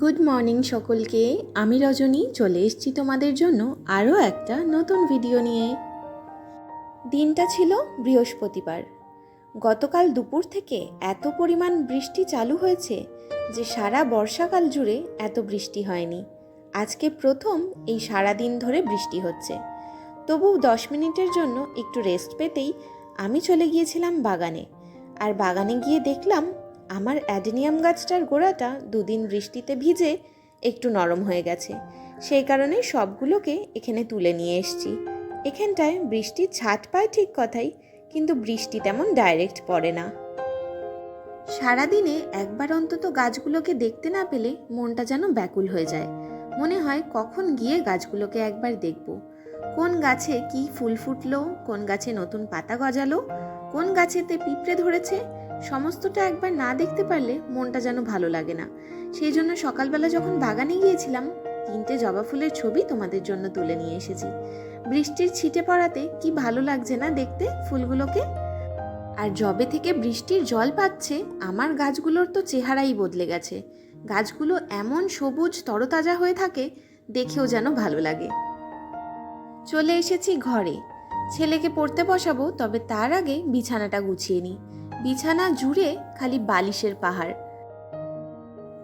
Good morning সকলকে। আমি রজনী, চলে এসেছি তোমাদের জন্য আরও একটা নতুন ভিডিও নিয়ে। দিনটা ছিল বৃহস্পতিবার। গতকাল দুপুর থেকে এত পরিমাণ বৃষ্টি চালু হয়েছে যে সারা বর্ষাকাল জুড়ে এত বৃষ্টি হয়নি। আজকে প্রথম এই সারা দিন ধরে বৃষ্টি হচ্ছে। তবু দশ মিনিটের জন্য একটু রেস্ট পেতেই আমি চলে গিয়েছিলাম বাগানে। আর বাগানে গিয়ে দেখলাম আমার অ্যাডেনিয়াম গাছটার গোড়াটা দুদিন বৃষ্টিতে ভিজে একটু নরম হয়ে গেছে। সেই কারণে সবগুলোকে এখানে তুলে নিয়ে এসেছি। এখানটায় বৃষ্টির ছাট পায় ঠিক কথাই, কিন্তু বৃষ্টি তেমন ডাইরেক্ট পড়ে না। সারাদিনে একবার অন্তত গাছগুলোকে দেখতে না পেলে মনটা যেন ব্যাকুল হয়ে যায়। মনে হয় কখন গিয়ে গাছগুলোকে একবার দেখব। কোন গাছে কি ফুল ফুটলো, কোন গাছে নতুন পাতা গজালো, কোন গাছেতে পিঁপড়ে ধরেছে সমস্তটা একবার না দেখতে পারলে মনটা যেন ভালো লাগে না। সেই জন্য সকালবেলা যখন বাগানে গিয়েছিলাম, তিনটে জবা ফুলের ছবি তোমাদের জন্য তুলে নিয়ে এসেছি। বৃষ্টির ছিটে পড়াতে কি ভালো লাগছে না দেখতে ফুলগুলোকে? আর জবে থেকে বৃষ্টির জল পাচ্ছে, আমার গাছগুলোর তো চেহারাই বদলে গেছে। গাছগুলো এমন সবুজ তরতাজা হয়ে থাকে, দেখেও যেন ভালো লাগে। চলে এসেছি ঘরে। ছেলেকে পড়তে বসাবো, তবে তার আগে বিছানাটা গুছিয়ে নিই। বিছানা জুড়ে খালি বালিশের পাহাড়।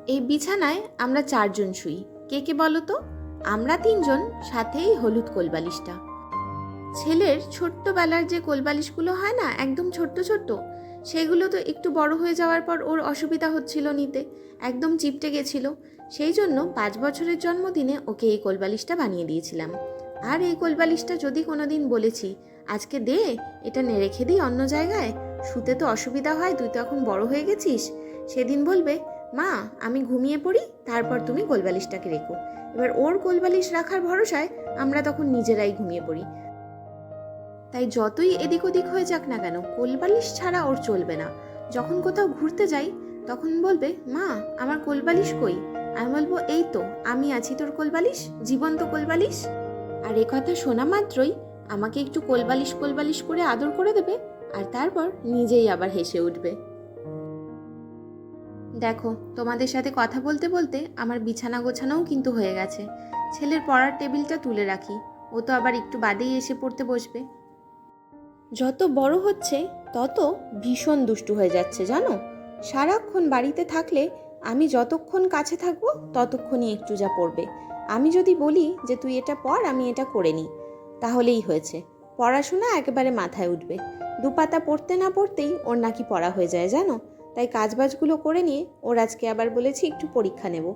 এই বিছানায় আমরা চারজন শুই। কে কে বলো তো? আমরা তিনজন, সাথেই হলুদ কোলবালিশটা। ছেলের ছোট্টবেলার যে কোলবালিশগুলো হয় না, একদম ছোট্ট ছোট্ট, সেগুলো তো একটু বড় হয়ে যাওয়ার পর ওর অসুবিধা হচ্ছিল নিতে, একদম চিপটে গেছিল। সেই জন্য পাঁচ বছরের জন্মদিনে ওকে এই কোলবালিশটা বানিয়ে দিয়েছিলাম। আর এই কোলবালিশটা যদি কোনোদিন বলেছি, আজকে দে, এটা রেখে দিই অন্য জায়গায় শুতে তো অসুবিধা হয়, তুই তো এখন বড় হয়ে গেছিস। সেদিন বলবে, মা, আমি ঘুমিয়ে পড়ি, তারপর তুমি কোলবালিশটাকে রেখো। এবার ওর কোলবালিশ রাখার ভরসায় আমরা তখন নিজেরাই ঘুমিয়ে পড়ি। তাই যতই এদিক ওদিক হয়ে যাক না কেন কোলবালিশ ছাড়া ওর চলবে না। যখন কোথাও ঘুরতে যাই, তখন বলবে, মা, আমার কোলবালিশ কই? আমি বলব, এই তো, আমি আছি তোর কোলবালিশ জীবন্ত কোলবালিশ আর এ কথা শোনা মাত্রই আমাকে একটু কোলবালিশ কোলবালিশ করে আদর করে দেবে। আর তারপর নিজেই আবার হেসে উঠবে। দেখো, তোমাদের সাথে কথা বলতে বলতে আমার বিছানা গোছানোও কিন্তু হয়ে গেছে। ছেলের পড়ার টেবিলটা তুলে রাখি। ও তো আবার একটু বাদেই এসে পড়তে বসবে। যত বড় হচ্ছে, তত ভীষণ দুষ্টু হয়ে যাচ্ছে, জানো? সারাক্ষণ বাড়িতে থাকলে আমি যতক্ষণ কাছে থাকব, ততক্ষণই একটু যা পড়বে। আমি যদি বলি যে, তুই এটা পড়, আমি এটা করে নিই তাহলেই হয়েছে। পড়াশোনা একেবারে মাথায় উঠবে। দুপাতা পড়তে না পড়তেই ওর নাকি পড়া হয়ে যায়, জানো? তাই কাজবাজগুলো করে নিয়ে ওর আজকে আবার বলেছি একটু পরীক্ষা নেব।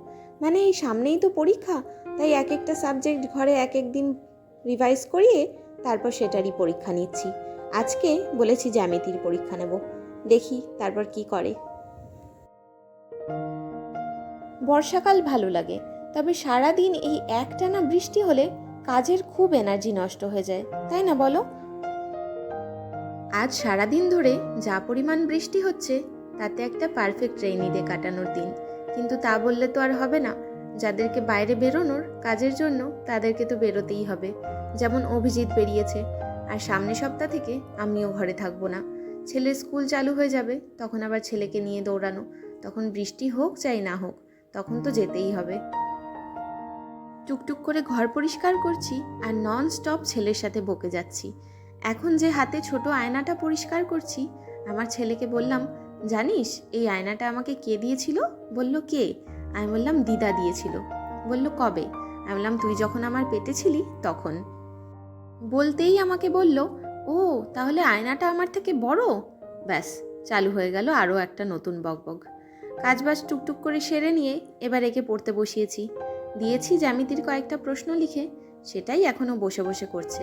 মানে এই সামনেই তো পরীক্ষা, তাই এক একটা সাবজেক্ট ঘরে এক এক দিন রিভাইজ করিয়ে তারপর সেটারই পরীক্ষা নিচ্ছি। আজকে বলেছি জ্যামিতির পরীক্ষা নেব। দেখি তারপর কি করে। বর্ষাকাল ভালো লাগে, তবে সারাদিন এই একটানা বৃষ্টি হলে কাজের খুব এনার্জি নষ্ট হয়ে যায়, তাই না বলো? আজ সারাদিন ধরে যা পরিমাণ বৃষ্টি হচ্ছে, তাতে একটা পারফেক্ট রেইনি ডে কাটানোর দিন। কিন্তু তা বললে তো আর হবে না। যাদেরকে বাইরে বেরোনোর কাজের জন্য তাদেরকে তো বেরোতেই হবে। যেমন অভিজিৎ বেরিয়েছে, আর সামনের সপ্তাহ থেকে আমিও ঘরে থাকব না। ছেলের স্কুল চালু হয়ে যাবে, তখন আবার ছেলেকে নিয়ে দৌড়ানো। তখন বৃষ্টি হোক চাই না হোক, তখন তো যেতেই হবে। টুকটুক করে ঘর পরিষ্কার করছি আর নন স্টপ ছেলের সাথে বকে যাচ্ছি। এখন যে হাতে ছোট আয়নাটা পরিষ্কার করছি, আমার ছেলেকে বললাম, জানিস, এই আয়নাটা আমাকে কে দিয়েছিল? বলল, কে? আমি বললাম, দিদা দিয়েছিল। বলল, কবে? আমি বললাম, তুই যখন আমার পেটে ছিলি, তখন। বলতেই আমাকে বলল, ও, তাহলে আয়নাটা আমার থেকে বড়? ব্যাস, চালু হয়ে গেল আরও একটা নতুন বকবক। কাজবাজ টুকটুক করে সেরে নিয়ে এবার একে পড়তে বসিয়েছি। দিয়েছি জ্যামিতির কয়েকটা প্রশ্ন লিখে, সেটাই এখনও বসে বসে করছে।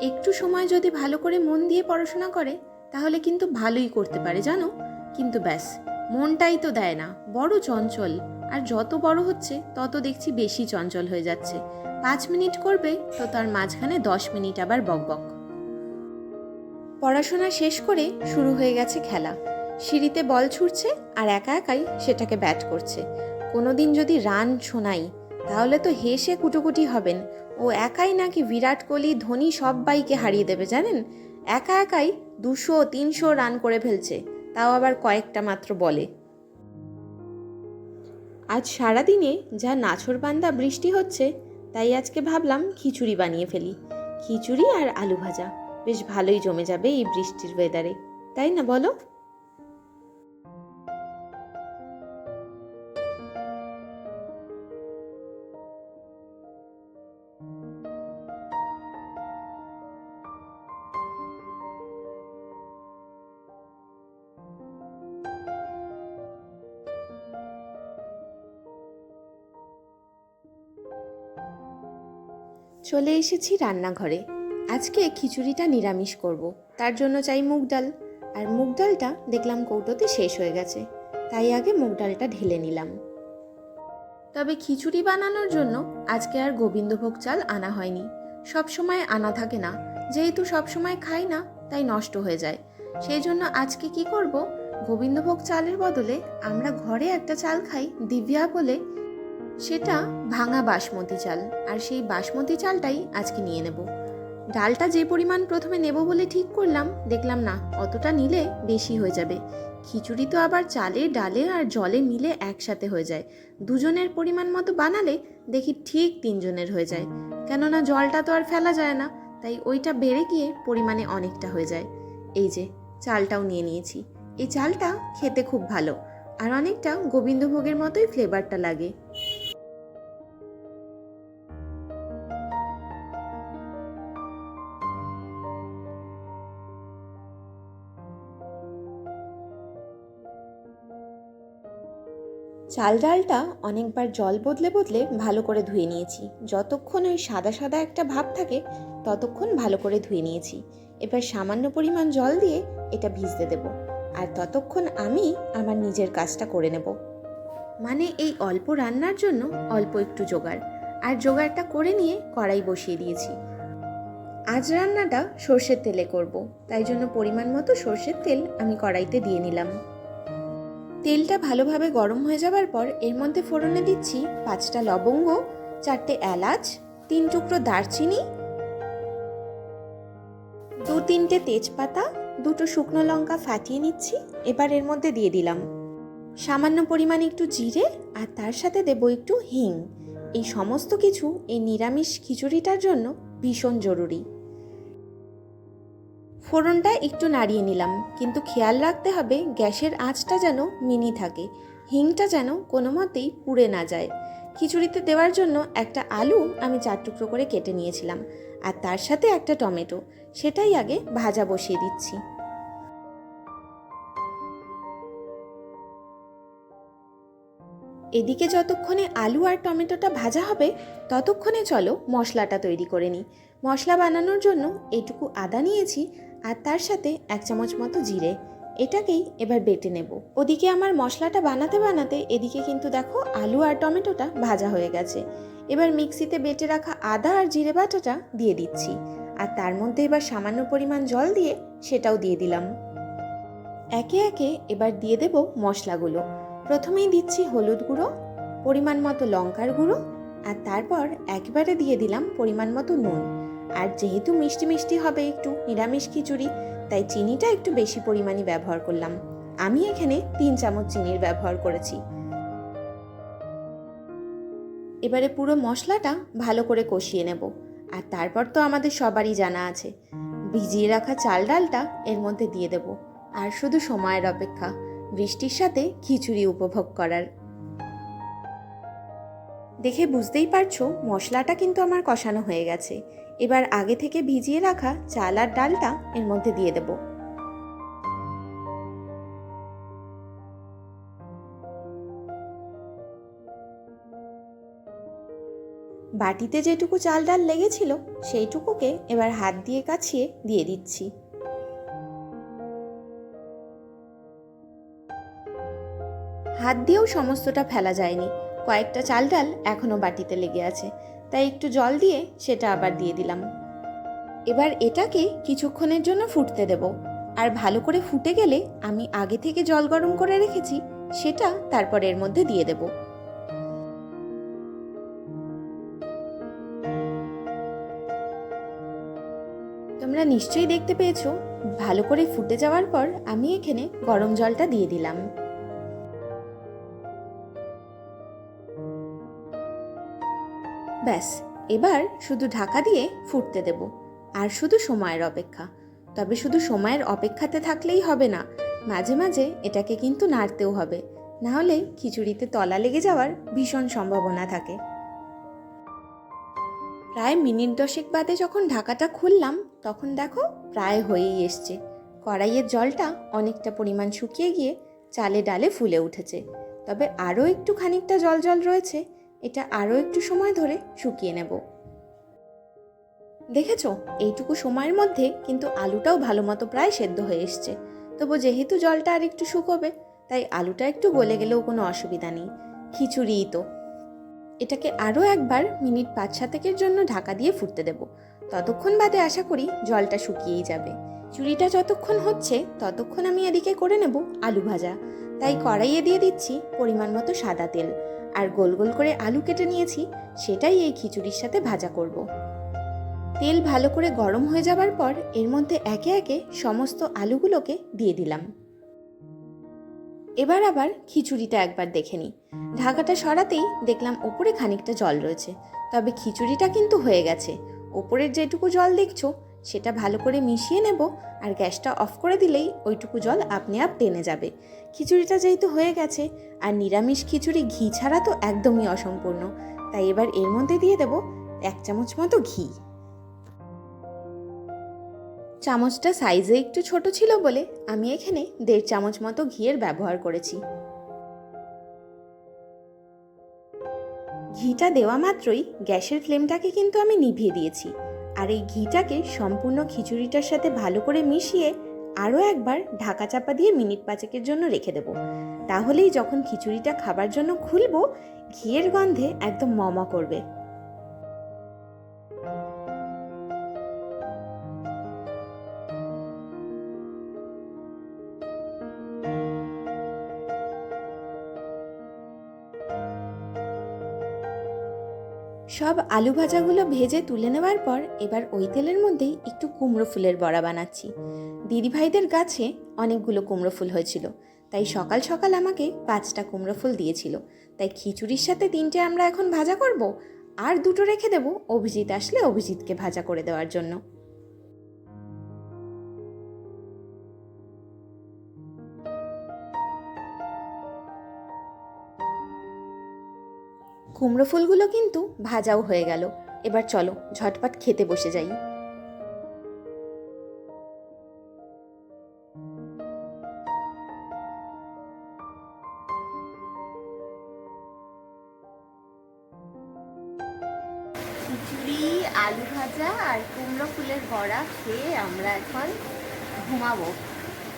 একটু সময় যদি ভালো করে মন দিয়ে পড়াশোনা করে, তাহলে কিন্তু ভালোই করতে পারে, জানো? কিন্তু ব্যাস, মনটাই তো দেয় না, বড় চঞ্চল। আর যত বড় হচ্ছে, তত দেখছি বেশি চঞ্চল হয়ে যাচ্ছে। পাঁচ মিনিট করবে, তো তার মাঝখানে দশ মিনিট আবার বকবক পড়াশোনা শেষ করে শুরু হয়ে গেছে খেলা। সিঁড়িতে বল ছুটছে আর একা একাই সেটাকে ব্যাট করছে। কোনোদিন যদি রান শোনাই, তাহলে তো হেসে কুটোকুটি হবেন। ও একাই নাকি বিরাট কোহলি, ধোনি সবাইকে হারিয়ে দেবে জানেন? একা একাই দুশো তিনশো রান করে ফেলছে, তাও আবার কয়েকটা মাত্র বলে। আজ সারাদিনে যা নাছর বান্দা বৃষ্টি হচ্ছে, তাই আজকে ভাবলাম খিচুড়ি বানিয়ে ফেলি। খিচুড়ি আর আলু ভাজা, বেশ ভালোই জমে যাবে এই বৃষ্টির ওয়েদারে তাই না বলো? চলে এসেছি রান্নাঘরে। আজকে খিচুড়িটা নিরামিষ করব। তার জন্য চাই মুগ ডাল। আর মুগ ডালটা দেখলাম কৌটোতে শেষ হয়ে গেছে। তাই আগে মুগ ডালটা ঢেলে নিলাম। তবে খিচুড়ি বানানোর জন্য আজকে আর গোবিন্দভোগ চাল আনা হয়নি। সব সময় আনা থাকে না। যেহেতু সব সময় খাই না, তাই নষ্ট হয়ে যায়। সেই জন্য আজকে কি করব? গোবিন্দভোগ চালের বদলে আমরা ঘরে একটা চাল খাই, দিব্যা বলে সেটা ভাঙা বাসমতি চাল, আর সেই বাসমতি চালটাই আজকে নিয়ে নেব। ডালটা যে পরিমাণ প্রথমে নেব বলে ঠিক করলাম, দেখলাম না, অতটা নিলে বেশি হয়ে যাবে। খিচুড়ি তো আবার চালে, ডালে আর জলে মিলে একসাথে হয়ে যায়। দুজনের পরিমাণ মতো বানালে দেখি ঠিক তিনজনের হয়ে যায়। কেননা জলটা তো আর ফেলা যায় না, তাই ওইটা বেড়ে গিয়ে পরিমাণে অনেকটা হয়ে যায়। এই যে, চালটাও নিয়ে নিয়েছি। এই চালটা খেতে খুব ভালো, আর অনেকটা গোবিন্দভোগের মতোই ফ্লেভারটা লাগে। চাল ডালটা অনেকবার জল বদলে বদলে ভালো করে ধুয়ে নিয়েছি। যতক্ষণ ওই সাদা সাদা একটা ভাব থাকে, ততক্ষণ ভালো করে ধুয়ে নিয়েছি। এবার সামান্য পরিমাণ জল দিয়ে এটা ভিজতে দেব। আর ততক্ষণ আমি আমার নিজের কাজটা করে নেব। মানে এই অল্প রান্নার জন্য অল্প একটু জোগাড়। আর জোগাড়টা করে নিয়ে কড়াই বসিয়ে দিয়েছি। আজ রান্নাটা সর্ষের তেলে করব। তাই জন্য পরিমাণ মতো সর্ষের তেল আমি কড়াইতে দিয়ে নিলাম। তেলটা ভালোভাবে গরম হয়ে যাবার পর এর মধ্যে ফোড়নে দিচ্ছি পাঁচটা লবঙ্গ, চারটে এলাচ, তিন টুকরো দারচিনি, দু তিনটে তেজপাতা, দুটো শুকনো লঙ্কা ফাটিয়ে নিচ্ছি, এবার এর মধ্যে দিয়ে দিলাম। সামান্য পরিমাণ একটু জিরে আর তার সাথে দেব একটু হিং। এই সমস্ত কিছু এই নিরামিষ খিচুড়িটার জন্য ভীষণ জরুরি। ফোড়নটা একটু নাড়িয়ে নিলাম। কিন্তু খেয়াল রাখতে হবে, গ্যাসের আঁচটা যেন মিনি থাকে। হিংটা যেন কোনো মতেই পুড়ে না যায়। খিচুড়িতে দেওয়ার জন্য একটা আলু আমি চার টুকরো করে কেটে নিয়েছিলাম। আর তার সাথে একটা টমেটো। সেটাই আগে ভাজা বসিয়ে দিচ্ছি। এদিকে যতক্ষণে আলু আর টমেটোটা ভাজা হবে, ততক্ষণে চলো মশলাটা তৈরি করে নিই। মশলা বানানোর জন্য এটুকু আদা নিয়েছি আর তার সাথে এক চামচ মতো জিরে। এটাকেই এবার বেটে নেব। ওদিকে আমার মশলাটা বানাতে বানাতে এদিকে কিন্তু দেখো আলু আর টমেটোটা ভাজা হয়ে গেছে। এবার মিক্সিতে বেটে রাখা আদা আর জিরে বাটাটা দিয়ে দিচ্ছি। আর তার মধ্যে এবার সামান্য পরিমাণ জল দিয়ে সেটাও দিয়ে দিলাম। একে একে এবার দিয়ে দেব মশলাগুলো। প্রথমেই দিচ্ছি হলুদ গুঁড়ো, পরিমাণ মতো লঙ্কার গুঁড়ো, আর তারপর একবারে দিয়ে দিলাম পরিমাণ মতো নুন। আর যেহেতু মিষ্টি মিষ্টি হবে একটু, নিরামিষ খিচুড়ি, তাই চিনিটা একটু বেশি পরিমাণে ব্যবহার করলাম। আমি এখানে তিন চামচ চিনির ব্যবহার করেছি। এবারে পুরো মশলাটা ভালো করে কষিয়ে নেব। আর তারপর তো আমাদের সবারই জানা আছে। ভিজিয়ে রাখা চাল ডালটা এর মধ্যে দিয়ে দেব। আর শুধু সময়ের অপেক্ষা, বৃষ্টির সাথে খিচুড়ি উপভোগ করার। দেখে বুঝতেই পারছ, মশলাটা কিন্তু আমার কষানো হয়ে গেছে। এবার আগে থেকে ভিজিয়ে রাখা চাল আর ডালটা এর মধ্যে দিয়ে দেব। বাটিতে যেটুকু চাল ডাল লেগেছিল, সেইটুকুকে এবার হাত দিয়ে কাছিয়ে দিয়ে দিচ্ছি। হাত দিয়েও সমস্তটা ফেলা যায়নি। কয়েকটা চাল ডাল এখনও বাটিতে লেগে আছে। তাই একটু জল দিয়ে সেটা আবার দিয়ে দিলাম। এবার এটাকে কিছুক্ষণের জন্য ফুটতে দেব। আর ভালো করে ফুটে গেলে আমি আগে থেকে জল গরম করে রেখেছি, সেটা তারপর এর মধ্যে দিয়ে দেব। তোমরা নিশ্চয়ই দেখতে পেয়েছ, ভালো করে ফুটে যাওয়ার পর আমি এখানে গরম জলটা দিয়ে দিলাম। ব্যাস, এবার শুধু ঢাকা দিয়ে ফুটতে দেব। আর শুধু সময়ের অপেক্ষা। তবে শুধু সময়ের অপেক্ষাতে থাকলেই হবে না, মাঝে মাঝে এটাকে কিন্তু নাড়তেও হবে। নাহলে খিচুড়িতে তলা লেগে যাওয়ার ভীষণ সম্ভাবনা থাকে। প্রায় মিনিট দশেক বাদে যখন ঢাকাটা খুললাম, তখন দেখো প্রায় হয়েই এসছে। কড়াইয়ের জলটা অনেকটা পরিমাণ শুকিয়ে গিয়ে চালে ডালে ফুলে উঠেছে। তবে আরও একটু খানিকটা জল জল রয়েছে এটা আরও একটু সময় ধরে শুকিয়ে নেব। দেখেছ? এইটুকু সময়ের মধ্যে কিন্তু আলুটাও ভালো মতো প্রায় সেদ্ধ হয়ে এসছে। তবু যেহেতু জলটা আর একটু শুকোবে, তাই আলুটা একটু গলে গেলেও কোনো অসুবিধা নেই। খিচুড়িই তো। এটাকে আরও একবার মিনিট পাঁচ সাতেকের জন্য ঢাকা দিয়ে ফুটতে দেব। ততক্ষণ বাদে আশা করি জলটা শুকিয়েই যাবে। চুরিটা যতক্ষণ হচ্ছে, ততক্ষণ আমি এদিকে করে নেব আলু ভাজা। তাই কড়াইয়ে দিয়ে দিচ্ছি পরিমাণ মতো সাদা তেল। আর গোল গোল করে আলু কেটে নিয়েছি, সেটাই এই খিচুড়ির সাথে ভাজা করব। তেল ভালো করে গরম হয়ে যাবার পর এর মধ্যে একে একে সমস্ত আলুগুলোকে দিয়ে দিলাম। এবার আবার খিচুড়িটা একবার দেখে নিই। ঢাকাটা সরাতেই দেখলাম ওপরে খানিকটা জল রয়েছে, তবে খিচুড়িটা কিন্তু হয়ে গেছে। ওপরের যেটুকু জল দেখছ সেটা ভালো করে মিশিয়ে নেব আর গ্যাসটা অফ করে দিলেই ওইটুকু জল আপনি আপ টেনে যাবে। খিচুড়িটা যেহেতু হয়ে গেছে, আর নিরামিষ খিচুড়ি ঘি ছাড়া তো একদমই অসম্পূর্ণ, তাই এবার এর মধ্যে দিয়ে দেব এক চামচ মতো ঘি। চামচটা সাইজে একটু ছোট ছিল বলে আমি এখানে দেড় চামচ মতো ঘিয়ের ব্যবহার করেছি। ঘিটা দেওয়া মাত্রই গ্যাসের ফ্লেমটাকে কিন্তু আমি নিভিয়ে দিয়েছি। আর এই ঘিটাকে সম্পূর্ণ খিচুড়িটার সাথে ভালো করে মিশিয়ে আরও একবার ঢাকা চাপা দিয়ে মিনিট পাঁচেকের জন্য রেখে দেবো। তাহলেই যখন খিচুড়িটা খাবার জন্য খুলবো, ঘিয়ের গন্ধে একদম মমা করবে। সব আলু ভাজাগুলো ভেজে তুলে নেওয়ার পর এবার ওই তেলের মধ্যেই একটু কুমড়ো ফুলের বড়া বানাচ্ছি। দিদিভাইদের গাছে অনেকগুলো কুমড়ো ফুল হয়েছিল, তাই সকাল সকাল আমাকে পাঁচটা কুমড়ো ফুল দিয়েছিল। তাই খিচুড়ির সাথে তিনটে আমরা এখন ভাজা করব, আর দুটো রেখে দেবো অভিজিৎ আসলে অভিজিৎকে ভাজা করে দেওয়ার জন্য। কুমড়ো ফুলগুলো কিন্তু ভাজাও হয়ে গেল। এবার চলো, ঝটপট খেতে বসে যাই। খিচুড়ি, আলু ভাজা আর কুমড়ো ফুলের বড়া খেয়ে আমরা এখন ঘুমাবো।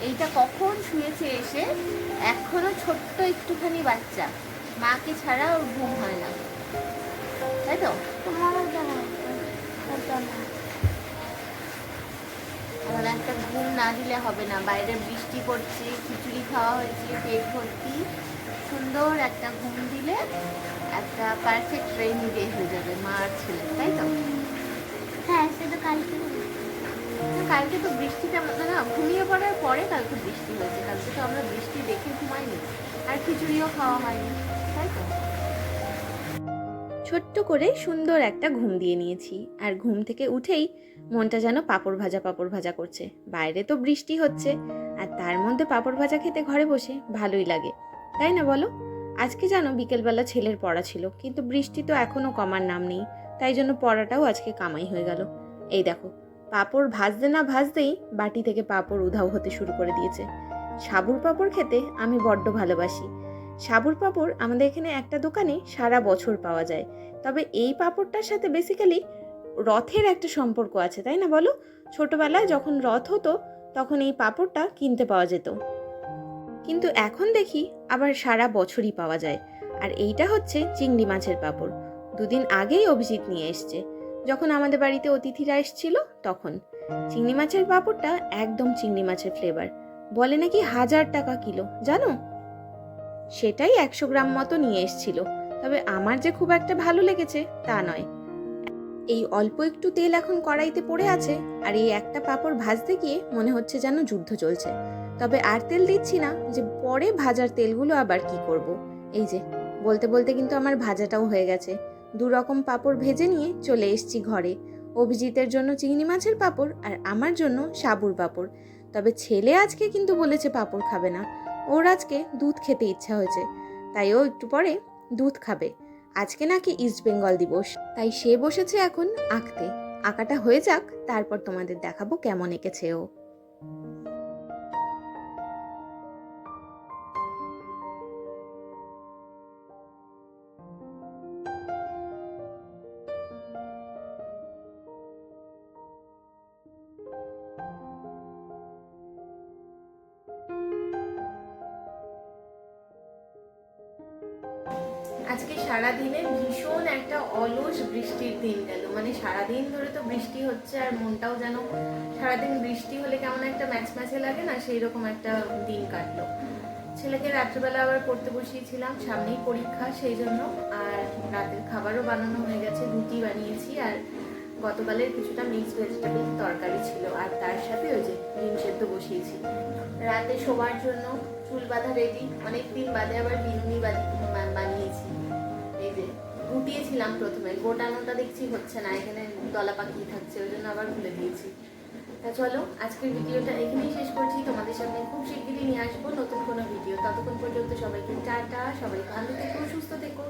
এইটা কখন শুয়েছে এসে? এখনও ছোট্ট একটুখানি বাচ্চা। মাকে ছাড়া ওর ঘুম হয় না। তাই তো? এখন একটা ঘুম না দিলে হবে না। বাইরে বৃষ্টি পড়ছে খিচুড়ি খাওয়া হয়েছে পেট ভর্তি। সুন্দর একটা ঘুম দিলে একটা পারফেক্ট রেইনি ডে হয়ে যাবে মা আর ছেলে তাই তো? হ্যাঁ সেটা কালকে কালকে তো বৃষ্টিটা মানে না ঘুমিয়ে পড়ার পরে কালকে বৃষ্টি হয়েছে। কালকে তো আমরা বৃষ্টি দেখে ঘুমাইনি। আর খিচুড়িও খাওয়া হয়নি। ছোট্ট করে সুন্দর একটা ঘুম দিয়ে নিয়েছি। আর ঘুম থেকে উঠেই মনটা যেন পাঁপড় ভাজা পাঁপড় ভাজা করছে। বাইরে তো বৃষ্টি হচ্ছে, আর তার মধ্যে পাপড় ভাজা খেতে ঘরে বসে ভালোই লাগে। তাই না বলো? আজকে জানো বিকেলবেলা ছেলের পড়া ছিল, কিন্তু বৃষ্টি তো এখনও কমার নাম নেই, তাই জন্য পড়াটাও আজকে কামাই হয়ে গেল। এই দেখো, পাপড় ভাজতে না ভাজতেই বাটি থেকে পাঁপড় উধাও হতে শুরু করে দিয়েছে। সাবুর পাঁপড় খেতে আমি বড্ড ভালোবাসি সাবুর পাঁপড় আমাদের এখানে একটা দোকানে সারা বছর পাওয়া যায়। তবে এই পাঁপড়টার সাথে বেসিক্যালি রথের একটা সম্পর্ক আছে, তাই না বলো? ছোটবেলায় যখন রথ হতো, তখন এই পাঁপড়টা কিনতে পাওয়া যেত। কিন্তু এখন দেখি আবার সারা বছরই পাওয়া যায়। আর এইটা হচ্ছে চিংড়ি মাছের পাঁপড়। দুদিন আগেই অভিজিৎ নিয়ে এসছে। যখন আমাদের বাড়িতে অতিথিরা এসেছিল, তখন। চিংড়ি মাছের পাঁপড়টা একদম চিংড়ি মাছের ফ্লেভার বলে নাকি হাজার টাকা কিলো, জানো? সেটাই একশো গ্রাম মতো নিয়ে এসছিল। তবে আমার যে খুব একটা ভালো লেগেছে, তা নয়। এই অল্প একটু তেল এখন কড়াইতে পড়ে আছে, আর এই একটা পাঁপড় ভাজতে গিয়ে মনে হচ্ছে যেন যুদ্ধ চলছে। তবে আর তেল দিচ্ছি না যে পরে ভাজার তেলগুলো আবার কি করব। এই যে, বলতে বলতে কিন্তু আমার ভাজাটাও হয়ে গেছে। দু রকম পাঁপড় ভেজে নিয়ে চলে এসেছি ঘরে। অভিজিতের জন্য চিংড়ি মাছের পাঁপড় আর আমার জন্য সাবুর পাঁপড়। তবে ছেলে আজকে কিন্তু বলেছে পাঁপড় খাবে না। ওর আজকে দুধ খেতে ইচ্ছা হয়েছে, তাই ও একটু পরে দুধ খাবে। আজকে নাকি ইস্ট বেঙ্গল দিবস, তাই সে বসেছে এখন আঁকতে। আঁকাটা হয়ে যাক, তারপর তোমাদের দেখাবো কেমন এঁকেছে ও। আজকে সারা দিনে ভীষণ একটা অলস বৃষ্টির দিন গেল। মানে সারা দিন ধরে তো বৃষ্টি হচ্ছে আর মনটাও যেন সারাদিন বৃষ্টি হলে কেমন একটা ম্যাচ ম্যাচে লাগে না সেই রকম একটা দিন কাটলো। ছেলেকে রাত্রিবেলা আবার পড়তে বসিয়েছিলাম, সামনেই পরীক্ষা, সেই জন্য। আর রাতের খাবারও বানানো হয়ে গেছে, রুটি বানিয়েছি আর গতকালের কিছুটা মিক্সড ভেজিটেবল তরকারি ছিল। আর তার সাথে ওই যে ডিম সেদ্ধ বসিয়েছি। রাতে শোবার জন্য চুল বাঁধা রেডি অনেক দিন বাদে আবার বিনুনি বানিয়েছি। গুটিয়েছিলাম প্রথমে, গোটানোটা দেখছি হচ্ছে না, এখানে দলা পাখি থাকছে, ওই জন্য আবার ভুলে দিয়েছি তা চলো, আজকের ভিডিওটা এখানেই শেষ করছি, তোমাদের সামনে খুব শিগগিরই নিয়ে আসব নতুন কোনো ভিডিও। ততক্ষণ পর্যন্ত সবাইকে টাটা, সবাই ভালো থেকো, সুস্থ থেকো।